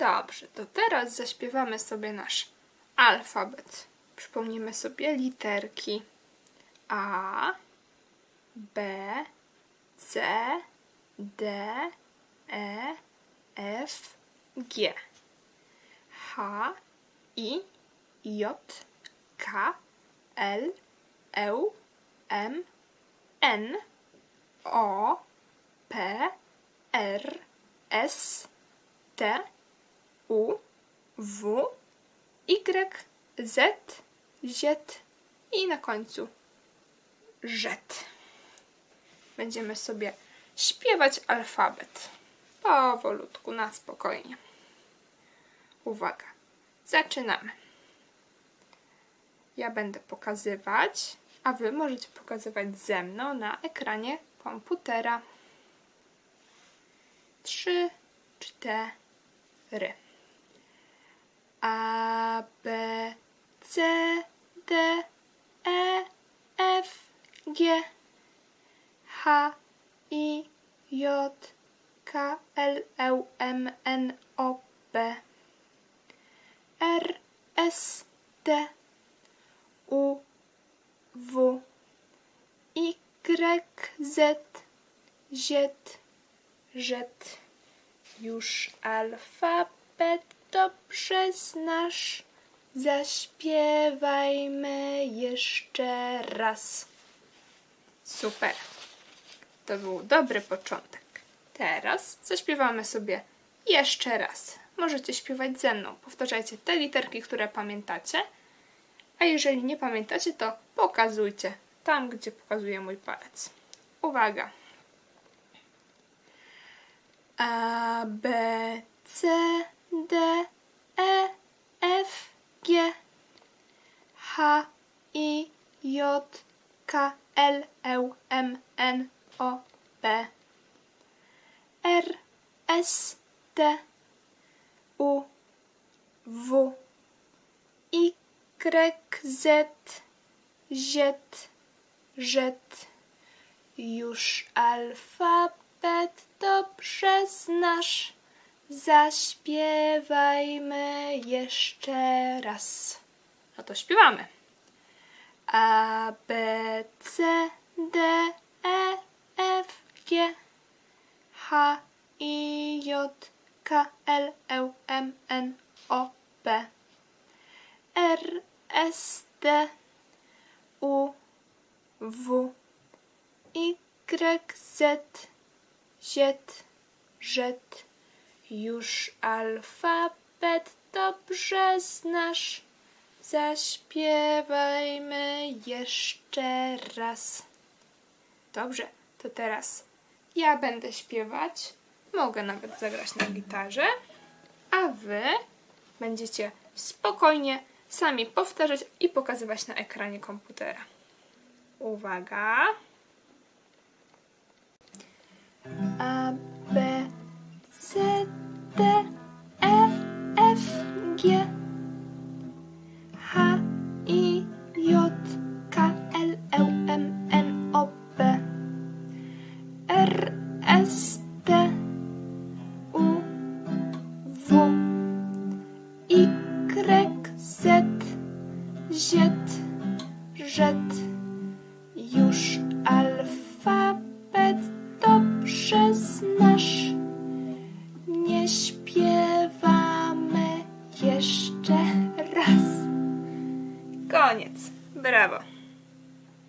Dobrze, to teraz zaśpiewamy sobie nasz alfabet. Przypomnimy sobie literki A, B, C, D, E, F, G, H, I, J, K, L, E, M, N, O, P, R, S, T, U, W, Y, Z, Z i na końcu Z. Będziemy sobie śpiewać alfabet. Powolutku, na spokojnie. Uwaga, zaczynamy. Ja będę pokazywać, a Wy możecie pokazywać ze mną na ekranie komputera. Trzy, cztery. A, B, C, D, E, F, G, H, I, J, K, L, M, M, N, O, P, R, S, T, U, W, Y, Z, Z, Z. Już alfabet dobrze znasz. Zaśpiewajmy jeszcze raz. Super. To był dobry początek. Teraz zaśpiewamy sobie jeszcze raz. Możecie śpiewać ze mną. Powtarzajcie te literki, które pamiętacie. A jeżeli nie pamiętacie, to pokazujcie tam, gdzie pokazuje mój palec. Uwaga. A, B, C, D, E, F, G, H, I, J, K, L, E, M, N, O, P, R, S, T, U, W, Y, Z, Z, Z. Już alfabet dobrze znasz. Zaśpiewajmy jeszcze raz. No to śpiewamy. A, B, C, D, E, F, G, H, I, J, K, L, E, M, N, O, P, R, S, T, U, W, Y, Z, Z, Z. Już alfabet dobrze znasz. Zaśpiewajmy jeszcze raz. Dobrze, to teraz ja będę śpiewać. Mogę nawet zagrać na gitarze, a wy będziecie spokojnie sami powtarzać i pokazywać na ekranie komputera. Uwaga. A, B, C, Z,